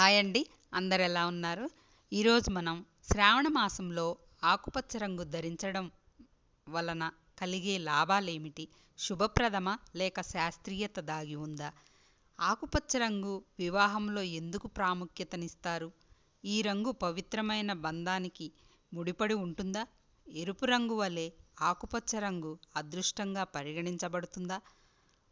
Hi అండి అందరు ఎలా ఉన్నారు? ఈరోజు మనం శ్రావణ మాసంలో ఆకుపచ్చ రంగు ధరించడం వలన కలిగే లాభాలేమిటి? శుభప్రదమ లేక శాస్త్రీయత దాగి ఉందా? ఆకుపచ్చ రంగు వివాహంలో ఎందుకు ప్రాముఖ్యతనిస్తారు? ఈ రంగు పవిత్రమైన బంధానికి ముడిపడి ఉంటుందా? ఎరుపు రంగు వలె ఆకుపచ్చ రంగు అదృష్టంగా పరిగణించబడుతుందా?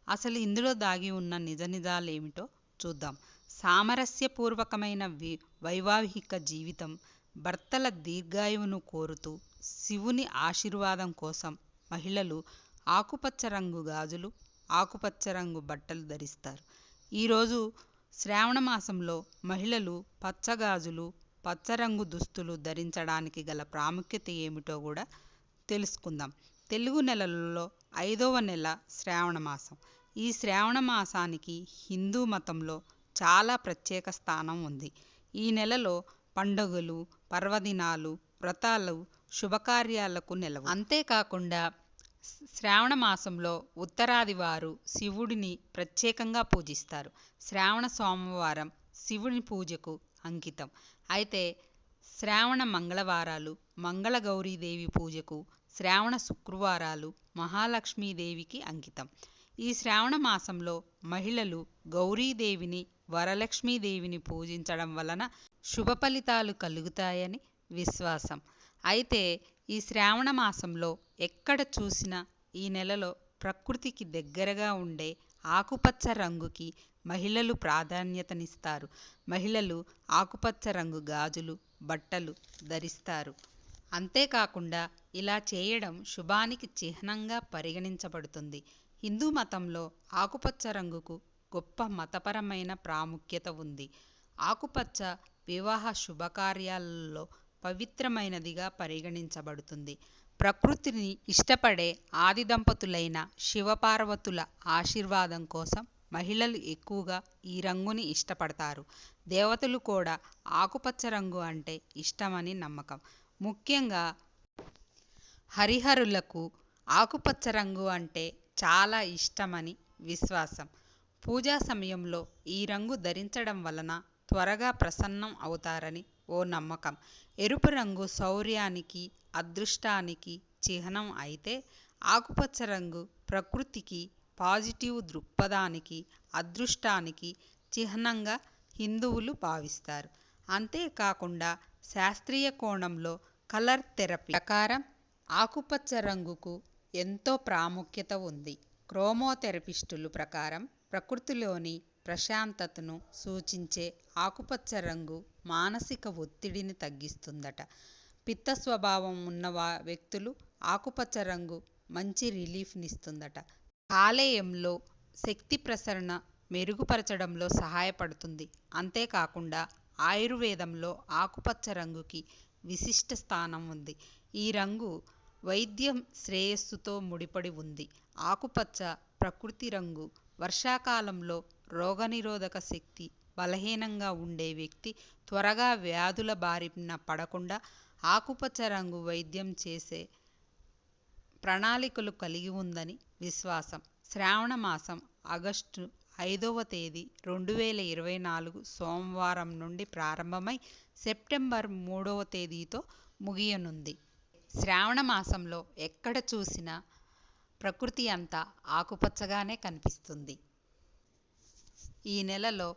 అసలు ఇందులో దాగి ఉన్న నిజ నిజాలేమిటో చూద్దాం. సామరస్యపూర్వకమైన వి వైవాహిక జీవితం భర్తల దీర్ఘాయువును కోరుతూ శివుని ఆశీర్వాదం కోసం మహిళలు ఆకుపచ్చ రంగు గాజులు ఆకుపచ్చ రంగు బట్టలు ధరిస్తారు. ఈరోజు శ్రావణ మాసంలో మహిళలు పచ్చగాజులు పచ్చరంగు దుస్తులు ధరించడానికి గల ప్రాముఖ్యత ఏమిటో కూడా తెలుసుకుందాం. తెలుగు నెలలలో ఐదవ నెల శ్రావణ మాసం. ఈ శ్రావణ మాసానికి హిందూ మతంలో చాలా ప్రత్యేక స్థానం ఉంది. ఈ నెలలో పండుగలు పర్వదినాలు వ్రతాలు శుభకార్యాలకు నెలవు. అంతేకాకుండా శ్రావణ మాసంలో ఉత్తరాది వారు శివుడిని ప్రత్యేకంగా పూజిస్తారు. శ్రావణ సోమవారం శివుని పూజకు అంకితం. అయితే శ్రావణ మంగళవారాలు మంగళ గౌరీదేవి పూజకు శ్రావణ శుక్రవారాలు మహాలక్ష్మీదేవికి అంకితం. ఈ శ్రావణ మాసంలో మహిళలు గౌరీదేవిని వరలక్ష్మీదేవిని పూజించడం వలన శుభ ఫలితాలు కలుగుతాయని విశ్వాసం. అయితే ఈ శ్రావణ మాసంలో ఎక్కడ చూసినా ఈ నెలలో ప్రకృతికి దగ్గరగా ఉండే ఆకుపచ్చ రంగుకి మహిళలు ప్రాధాన్యతనిస్తారు. మహిళలు ఆకుపచ్చ రంగు గాజులు బట్టలు ధరిస్తారు. అంతేకాకుండా ఇలా చేయడం శుభానికి చిహ్నంగా పరిగణించబడుతుంది. హిందూ మతంలో ఆకుపచ్చ రంగుకు గొప్ప మతపరమైన ప్రాముఖ్యత ఉంది. ఆకుపచ్చ వివాహ శుభకార్యాలలో పవిత్రమైనదిగా పరిగణించబడుతుంది. ప్రకృతిని ఇష్టపడే ఆది దంపతులైన శివపార్వతుల ఆశీర్వాదం కోసం మహిళలు ఎక్కువగా ఈ రంగుని ఇష్టపడతారు. దేవతలు కూడా ఆకుపచ్చ రంగు అంటే ఇష్టమని నమ్మకం. ముఖ్యంగా హరిహరులకు ఆకుపచ్చ రంగు అంటే చాలా ఇష్టమని విశ్వాసం. పూజా సమయంలో ఈ రంగు ధరించడం వలన త్వరగా ప్రసన్నం అవుతారని ఓ నమ్మకం. ఎరుపు రంగు శౌర్యానికి అదృష్టానికి చిహ్నం అయితే ఆకుపచ్చ రంగు ప్రకృతికి పాజిటివ్ దృక్పథానికి అదృష్టానికి చిహ్నంగా హిందువులు భావిస్తారు. అంతేకాకుండా శాస్త్రీయ కోణంలో కలర్ థెరపీ ప్రకారం ఆకుపచ్చ రంగుకు ఎంతో ప్రాముఖ్యత ఉంది. క్రోమోథెరపిస్టులు ప్రకారం ప్రకృతిలోని ప్రశాంతతను సూచించే ఆకుపచ్చ రంగు మానసిక ఒత్తిడిని తగ్గిస్తుందట. పిత్త స్వభావం ఉన్న వ్యక్తులు ఆకుపచ్చ రంగు మంచి రిలీఫ్నిస్తుందట. కాలేయంలో శక్తి ప్రసరణ మెరుగుపరచడంలో సహాయపడుతుంది. అంతేకాకుండా ఆయుర్వేదంలో ఆకుపచ్చ రంగుకి విశిష్ట స్థానం ఉంది. ఈ రంగు వైద్యం శ్రేయస్సుతో ముడిపడి ఉంది. ఆకుపచ్చ ప్రకృతి రంగు వర్షాకాలంలో రోగనిరోధక శక్తి బలహీనంగా ఉండే వ్యక్తి త్వరగా వ్యాధుల బారిన పడకుండా ఆకుపచ్చ రంగు వైద్యం చేసే ప్రణాళికలు కలిగి ఉందని విశ్వాసం. శ్రావణ మాసం ఆగస్టు ఐదవ తేదీ రెండు వేల ఇరవై నాలుగు సోమవారం నుండి ప్రారంభమై సెప్టెంబర్ మూడవ తేదీతో ముగియనుంది. శ్రావణ మాసంలో ఎక్కడ చూసినా ప్రకృతి అంతా ఆకుపచ్చగానే కనిపిస్తుంది. ఈ నెలలో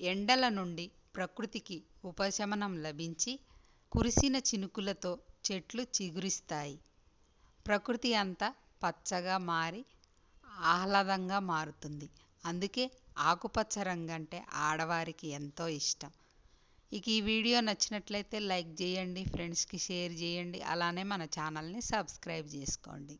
ఎండల నుండి ప్రకృతికి ఉపశమనం లభించి కురిసిన చినుకులతో చెట్లు చిగురిస్తాయి. ప్రకృతి అంతా పచ్చగా మారి ఆహ్లాదంగా మారుతుంది. అందుకే ఆకుపచ్చ రంగు అంటే ఆడవారికి ఎంతో ఇష్టం. ఇక ఈ వీడియో నచ్చినట్లయితే లైక్ చేయండి ఫ్రెండ్స్కి షేర్ చేయండి అలానే మన ఛానల్ని సబ్స్క్రైబ్ చేసుకోండి.